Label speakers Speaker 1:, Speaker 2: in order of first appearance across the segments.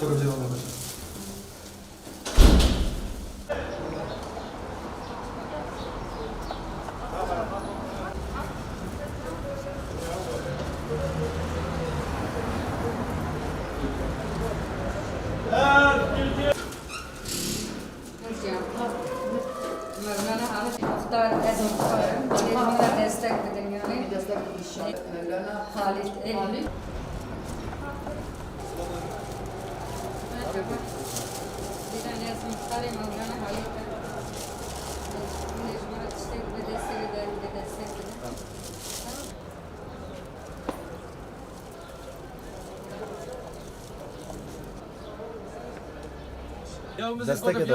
Speaker 1: Çok güzel oldu.
Speaker 2: Muhtar ez muhtarım. Birbirine destek verin yani.
Speaker 3: Destek inşallah. Mevlana
Speaker 2: Halit el. Bir tane muhtarım. Mevlana Halit. Necma işte bir destek ederim. Bir destek ederim.
Speaker 4: Ya bizim
Speaker 5: Destek
Speaker 4: orada
Speaker 5: eder.
Speaker 4: bir diye ki yani.
Speaker 2: Öyle valla ezim.
Speaker 5: Destek et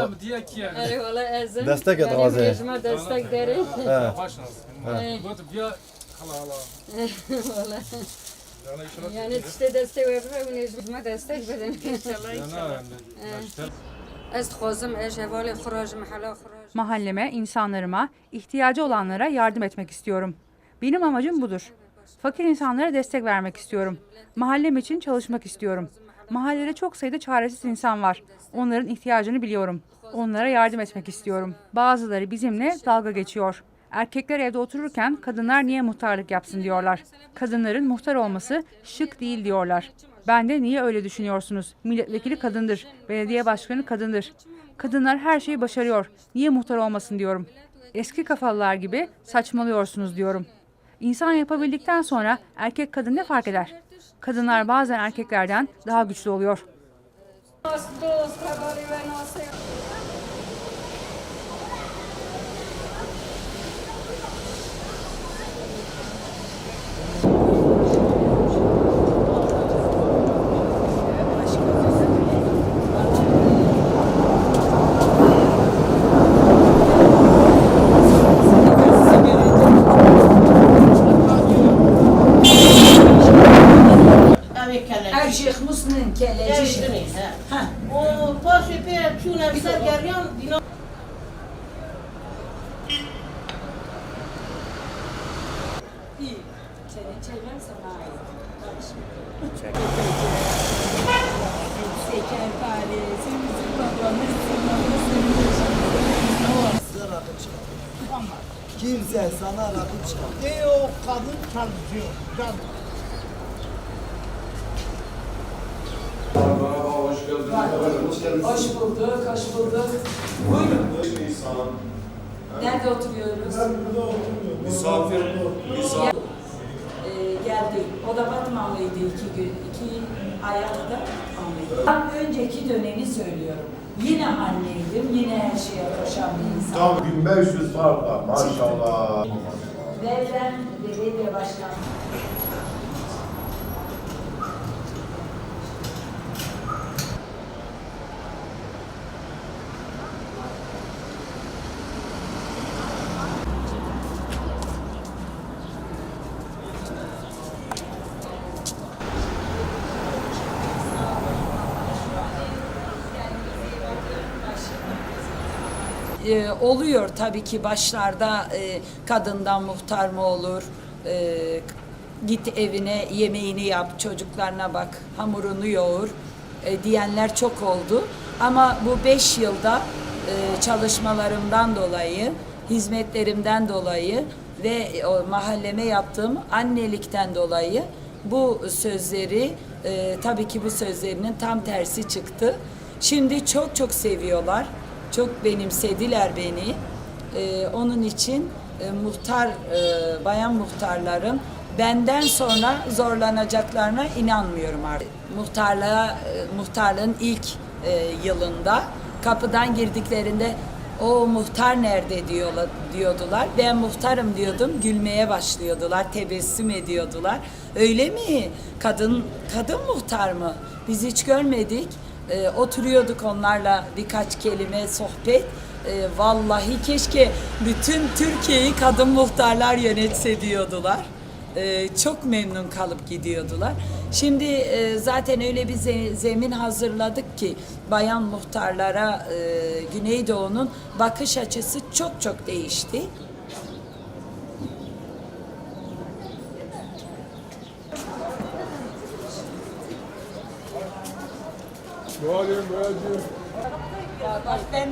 Speaker 4: bir hala hala.
Speaker 2: Valla.
Speaker 4: Yani işaret.
Speaker 2: Yani işte destek veririm. Necma destek verin. İnşallah
Speaker 4: Yani
Speaker 2: inşallah.
Speaker 4: yani. işte
Speaker 2: Ez xozim eş evali xuraj mahala xuraj.
Speaker 6: Mahalleme, insanlarıma, ihtiyacı olanlara yardım etmek istiyorum. Benim amacım budur. Fakir insanlara destek vermek istiyorum. Mahallem için çalışmak istiyorum. Mahallede çok sayıda çaresiz insan var. Onların ihtiyacını biliyorum. Onlara yardım etmek istiyorum. Bazıları bizimle dalga geçiyor. Erkekler evde otururken kadınlar niye muhtarlık yapsın diyorlar. Kadınların muhtar olması şık değil diyorlar. Ben de niye öyle düşünüyorsunuz? Milletvekili kadındır, belediye başkanı kadındır. Kadınlar her şeyi başarıyor. Niye muhtar olmasın diyorum. Eski kafalılar gibi saçmalıyorsunuz diyorum. İnsan yapabildikten sonra erkek kadın ne fark eder? Kadınlar bazen erkeklerden daha güçlü oluyor.
Speaker 3: Müslüman keleci. Ha.
Speaker 7: O paşa pe çuna bir geryan dino
Speaker 3: Senin çevren sana ait.
Speaker 8: Kimse sana rakip çıkar.
Speaker 9: E o kadın çalışıyor. Can.
Speaker 3: Hoş bulduk, hoş bulduk. Buyurun. Nerede oturuyoruz?
Speaker 9: Misafir. Misafir.
Speaker 3: Ee, geldi. O da Batmanlıydı iki gün, iki ayakta Batmanlıydı. Ben önceki dönemi söylüyorum. Yine anneydim, yine her şeye koşan bir insan.
Speaker 9: Tam 1500 fark var maşallah.
Speaker 3: Ve ben belediye Ee, oluyor tabii ki başlarda e, kadından muhtar mı olur? E, git evine yemeğini yap, çocuklarına bak, hamurunu yoğur e, diyenler çok oldu. Ama bu beş yılda e, çalışmalarımdan dolayı, hizmetlerimden dolayı ve o mahalleme yaptığım annelikten dolayı bu sözleri e, tabii ki bu sözlerinin tam tersi çıktı. Şimdi çok çok seviyorlar. Çok benimsediler beni. Ee, onun için e, muhtar, e, bayan muhtarların benden sonra zorlanacaklarına inanmıyorum artık. Muhtarlığa, e, muhtarlığın ilk e, yılında kapıdan girdiklerinde o muhtar nerede diyorlar, diyordular. Ben muhtarım diyordum. Gülmeye başlıyordular. Tebessüm ediyordular. Öyle mi? Kadın kadın muhtar mı? Biz hiç görmedik. Ee, oturuyorduk onlarla birkaç kelime sohbet. Ee, vallahi keşke bütün Türkiye'yi kadın muhtarlar yönetse diyordular. Ee, çok memnun kalıp gidiyordular. Şimdi e, zaten öyle bir ze- zemin hazırladık ki bayan muhtarlara e, Güneydoğu'nun bakış açısı çok çok değişti. Ya bak ben